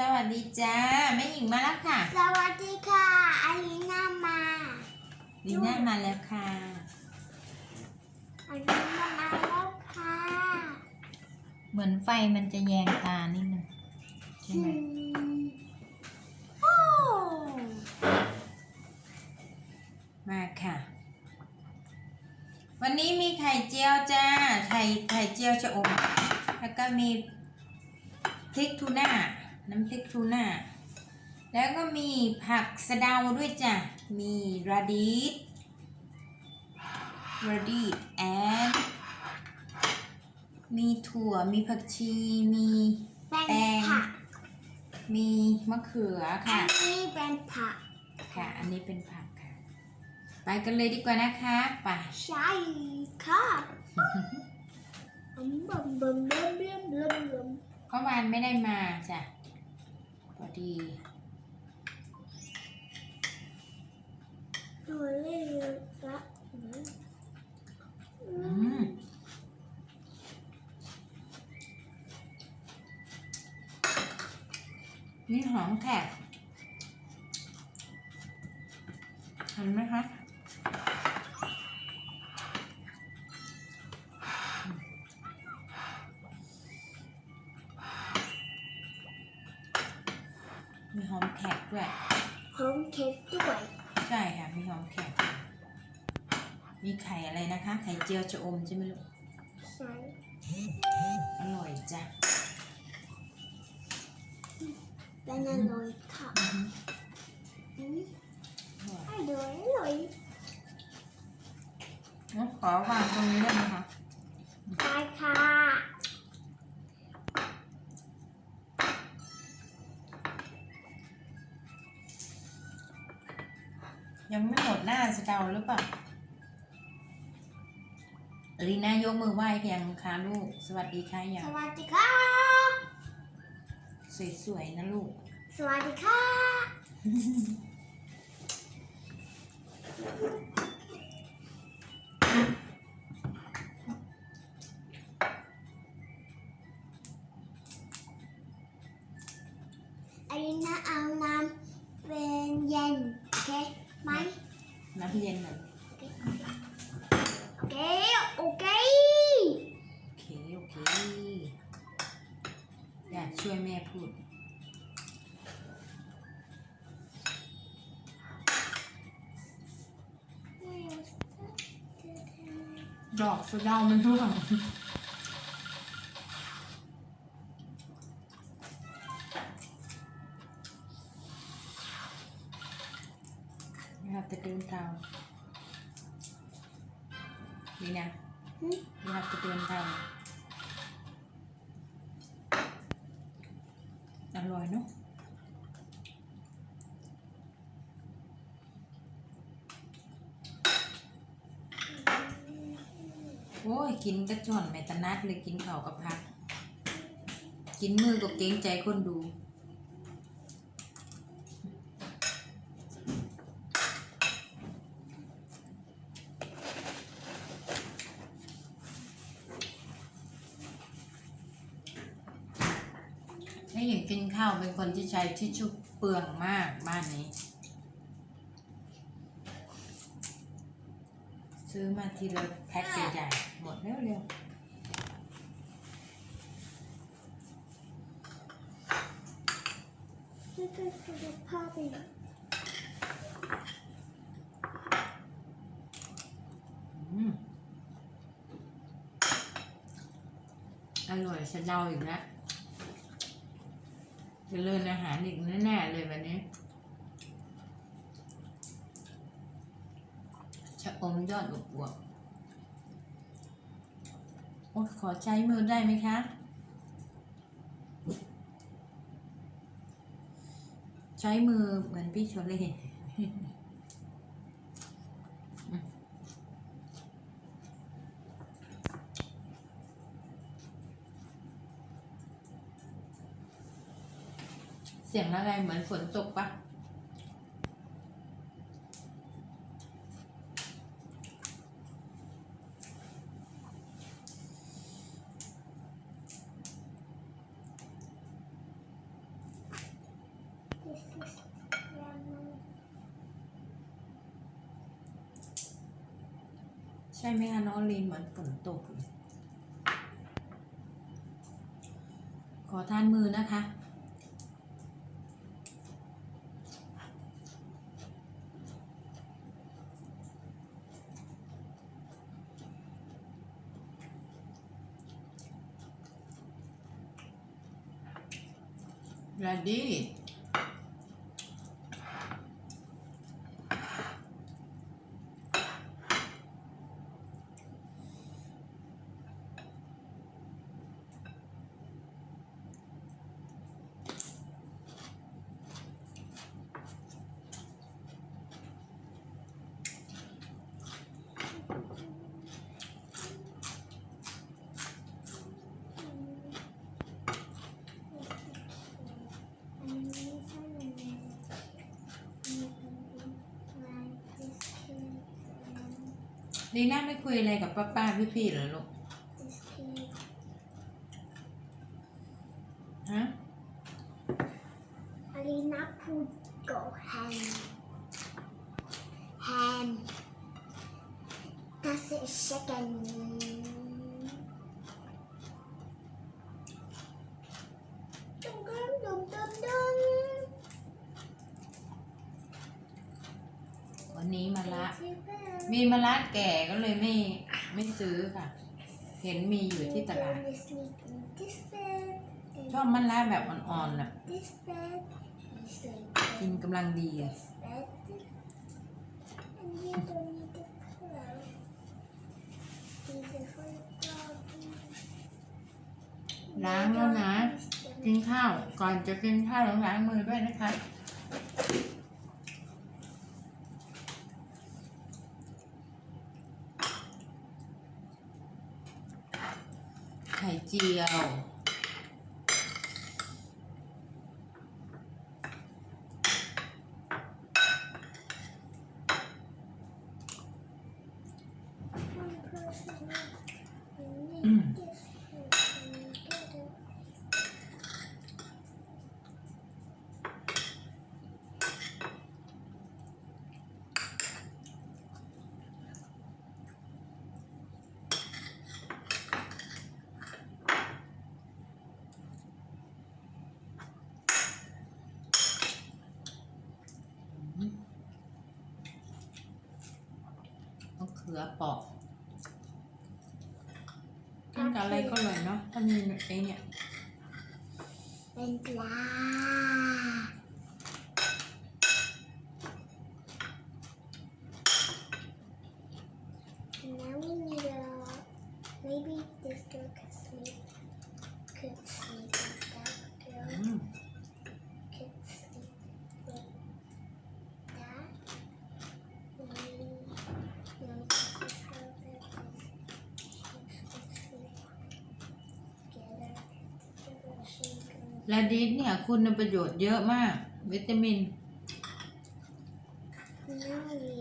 สวัสดีจ้าแม่หญิงมาแล้วค่ะสวัสดีค่ะอาลีน่ามาลีน่ามาแล้วค่ะอาลีน่ามาแล้วค่ะ เหมือนไฟมันจะแยงตานิดนึงใช่ไหมอืมโอ้มาค่ะ วันนี้มีไข่เจียวจ้า ไข่ไข่เจียวชะอม แล้วก็มีพริกทูน่า น้ำพริกทูน่าแล้วก็มีผักสะเดาด้วยจ้ะ มีราดีสราดีสแอนมีถั่ว มีผักชี มีเป็นแป้งผักมีมะเขืออัค่ะนนี้เป็นผัก ค่ะ อันนี้เป็นผักค่ะ ไปกันเลยดีกว่านะคะไปใช่ค่ะอืมบึมบึมบึมบึมบึมบึมเมื่อวานไม่ได้มาจ้ะ พอดีหนูเล่นละอืมอืมนี่หอมแขก มีหอมแขกด้วยหอมเค้กด้วย ใช่ค่ะ มีหอมแขก มีไข่อะไรนะคะ ไข่เจียวชะอมใช่ไหมลูก ใช่ อร่อยจ้ะเป็นอร่อยค่ะอือหืออืมอร่อยอร่อยอร่อยงั้นขอวางตรงนี้ได้ไหมคะได้ค่ะ เกาหรือเปล่าลีน่ายกมือไหว้เพียงค่ะลูก สวัสดีค่ะอสย่างวัสดีค่ะสวยๆนะลูก สวัสดีค่ะ อาริน่าเอาน้ำเป็นเย็น โอเคไหม น้ำเย็นหน่อยโอเค โอเค โอเค โอเค อยากช่วยแม่พูด ดอกสะเดามันร่วง ร่อยเนาะโอ้ย กินกระจ่อนแม่ตนัดเลยกินข่ากับผัก กินมือกับเก้งใจคนดู ถ้าอย่าง กินข้าวเป็นคนที่ใช้ทิชชู่เปลืองมากบ้านนี้ ซื้อมาทีละแพ็คใหญ่ๆหมดเร็วๆจะเนี้อร่อยฉันเล่าอีกแล้ว จะเลิญอาหารอีกแน่ๆเลยวันนี้ชะอมยอดอวบโอ้ขอใช้มือได้ไหมคะ ใช้มือเหมือนพี่โชเล่ เสียงอะไรเหมือนฝนตกปะใช่ไหมคะน้องลีนเหมือนฝนตก ขอทานมือนะคะ ระดี อันนี้ใช่ไหมอันนี้เป็นลายดิสเพย์ ลีน่าไม่คุยอะไรกับป้าป้าพี่พี่ๆเหรอลูกดิสเพย์ฮะอันนี้นับพูดก็แฮนแฮน Das ist chicken. ดุมดุมดุมดุมดุมวันนี้มะละที่บ้าน มีมะละแก่ก็เลยไม่ไม่ซื้อค่ะ เห็นมีอยู่ที่ตลาด ชอบมะละแบบอ่อนๆน่ะ กินกำลังดีอะล้างแล้วนะ กินข้าว ก่อนจะกินข้าวต้องล้างมือด้วยนะคะ เจียว ขือเปอกกินกับอะไรก็อร่อยเนาะถ้ามีไอ้เนี่ย เป็นปลา can แลดิสเนี่ย คุณประโยชน์เยอะมาก วิตามิน Now we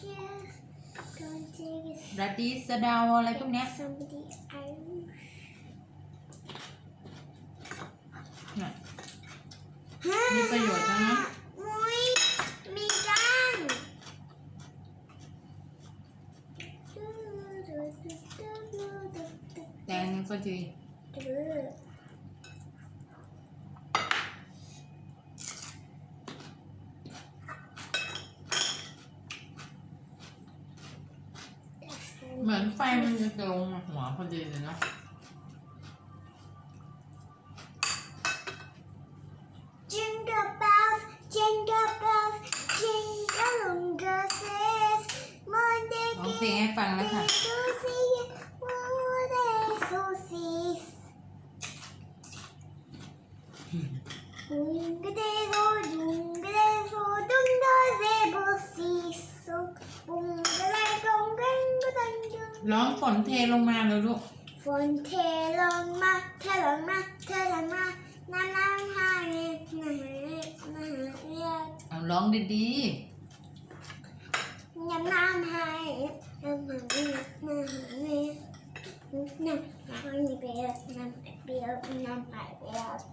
just going to take ราดิสสะเดาอะไรพวกเนี้ย somebody Irish. น่ะมีประโยชน์ทั้งนั้นมุ้ยมีกันแตงก็ดี เหมื อนไฟมันจะลงมาหัวพอดีเลยเนาะ Jingle bells, jingle bells, jingle longer says Monday ร้องเพลงให้ฟังแล้วค่ะ Susie, Monday ร้องฝนเทลงมาเลยลูก ฝนเทลงมาเทลงมาเทลงมาน้ำน้ำหายน้ำหายน้ำหายเอาร้องดีน้ำน้ำหายน้ำหายน้ำหายน้ำหายเบียร์น้ำเบียร์น้ำหายเบียร์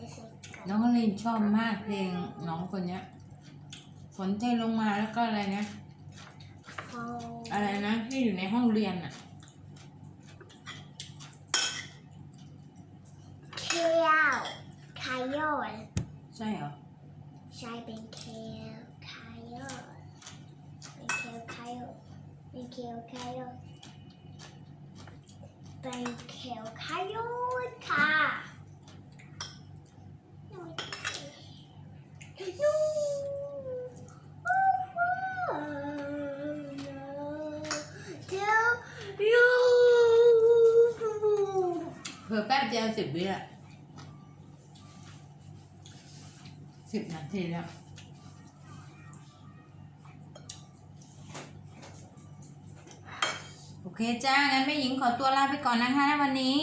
This is น้องลินชอบมากเพลงน้องคนเนี้ย ฝนเทลงมาแล้วก็อะไรนะ อะไรนะที่อยู่ในห้องเรียนอะเคียวคายโยนใช่เหรอ ใช่เป็นเคียวคายโยนเป็นเคียวคายโยนเป็นเคียวคายโยนเป็นเคียวคายโยนค่ะยูเดี๋ยวยู เผื่อแป๊บเดียว สิบวิอะสิบนาทีแล้วโอเคจ้า งั้นแม่หญิงขอตัวลาไปก่อนนะคะวันนี้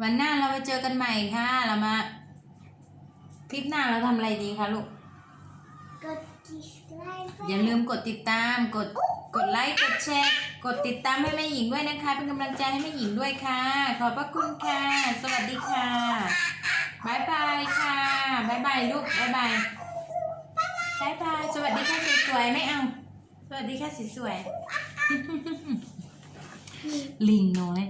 วันหน้าเราไปเจอกันใหม่ค่ะ เรามา คลิปหน้าเราทำอะไรดีคะลูก กดดิสไลค์อย่าลืมกดติดตาม กด กดไลค์ กดแชร์ กดติดตามให้แม่หญิงด้วยนะคะ เป็นกำลังใจให้แม่หญิงด้วยค่ะ ขอบพระคุณค่ะ สวัสดีค่ะบายบายค่ะบายบายลูกบายบายบายบายสวัสดีค่ะสวยๆไม่เอาสวัสดีค่ะสวยๆลิงน้อย